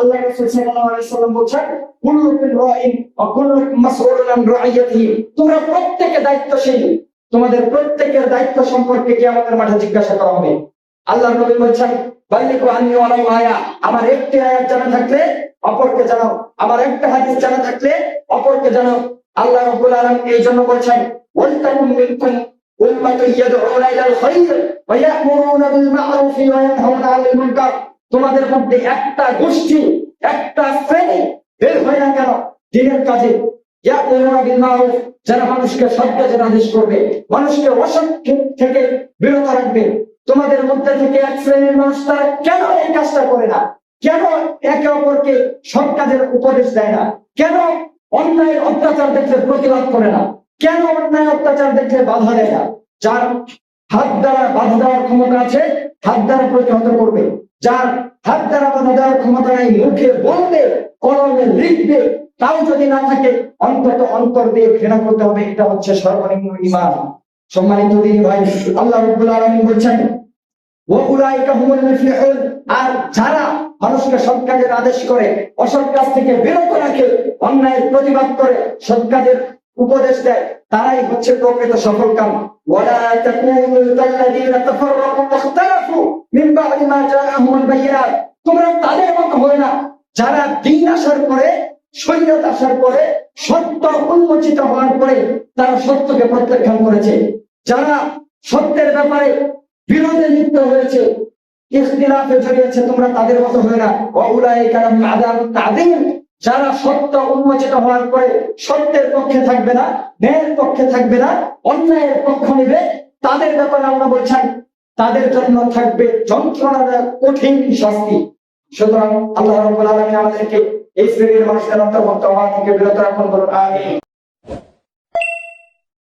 আল্লাহ রাসূল সাল্লাল্লাহু আলাইহি সাল্লাম বলেন কুল্লুকুম রাইন ওয়া কুল্লুকুম মাসউলুন আন রাইয়াতিহি। তোমরা প্রত্যেকে দায়িত্বশীল। তোমাদের প্রত্যেকের দায়িত্ব সম্পর্কে কি আমাদের মাঠে জিজ্ঞাসা করা হবে। আল্লাহ নবী বলছেন বাল্লিকু আন্নি ওয়ালাউ আয়া। আমার একটি আয়াত জানা থাকলে অপরকে জানাও। আমার একটা হাদিস জানা থাকলে অপরকে জানাও। আল্লাহ রাব্বুল আলামিন এই জন্য বলছেন ওয়ালতাকুম মিনকুম উম্মাতুন ইয়াদউনা ইলাল খায়র ওয়া ইয়া'মুরুনা বিল মা'রুফ ওয়া ইয়ানহাউনা 'আনিল মুনকার। তোমাদের মধ্যে একটা গোষ্ঠী, একটা শ্রেণি বের হয় না কেন? দিনের কাজে। যারা মানুষকে কাজের আদেশ করবে, মানুষকে অসৎ থেকে বিরত রাখবে। তোমাদের মধ্যে থেকে এক শ্রেণির মানুষ তারা কেন এই কাজটা করে না? কেন একে অপরকে সৎ কাজের উপদেশ দেয় না? কেন অন্যায় অত্যাচার দেখলে প্রতিবাদ করে না? কেন অন্যায় অত্যাচার দেখলে বাধা দেয় না? যার হাত দ্বারা বাধা দেওয়ার ক্ষমতা আছে, হাত দ্বারা প্রতিহত করবে। যার হাত দ্বারা বাধা দেওয়ার ক্ষমতা নেই, মুখে বলবে কলমে লিখবে তাও যদি না থাকে, অন্তত অন্তর দিয়ে ঘৃণা করতে হবে, এটা হচ্ছে সর্বনিম্ন ইমান সম্মানিত দিনী ভাই, আল্লাহ রব্বুল আলামিন বলছেন আর যারা মানুষকে সৎ কাজের আদেশ করে, অসৎ কাজ থেকে বিরত রাখে, অন্যায়ের প্রতিবাদ করে, সৎ কাজের উপদেশ দেয়, তারাই হচ্ছে প্রকৃত সফল কাম। তোমরা তাদের মতো হয় না। যারা দিন আসার পরে আসার পরে, সত্য উন্মোচিত হওয়ার পরে তারা সত্যকে প্রত্যাখ্যান করেছে। যারা সত্যের ব্যাপারে বিরোধে লিপ্ত হয়েছে, ইখতিলাফে জড়িয়েছে, তোমরা তাদের মতো হয় না। কালাম আদাম তাদের যারা সত্য উন্মোচিত হওয়ার পরে সত্যের পক্ষে থাকবে না, ন্যায়ের পক্ষে থাকবে না, অন্যায়ের পক্ষ নেবে, তাদের ব্যাপারে আমরা বলছেন, তাদের জন্য থাকবে যন্ত্রণার কঠিন শাস্তি। সুতরাং আল্লাহ রাব্বুল আলামিন আমাদেরকে এই শ্রেণির মানুষদের অন্তর্ভুক্ত হওয়া থেকে বিরত রাখুন বলুন, আমিন।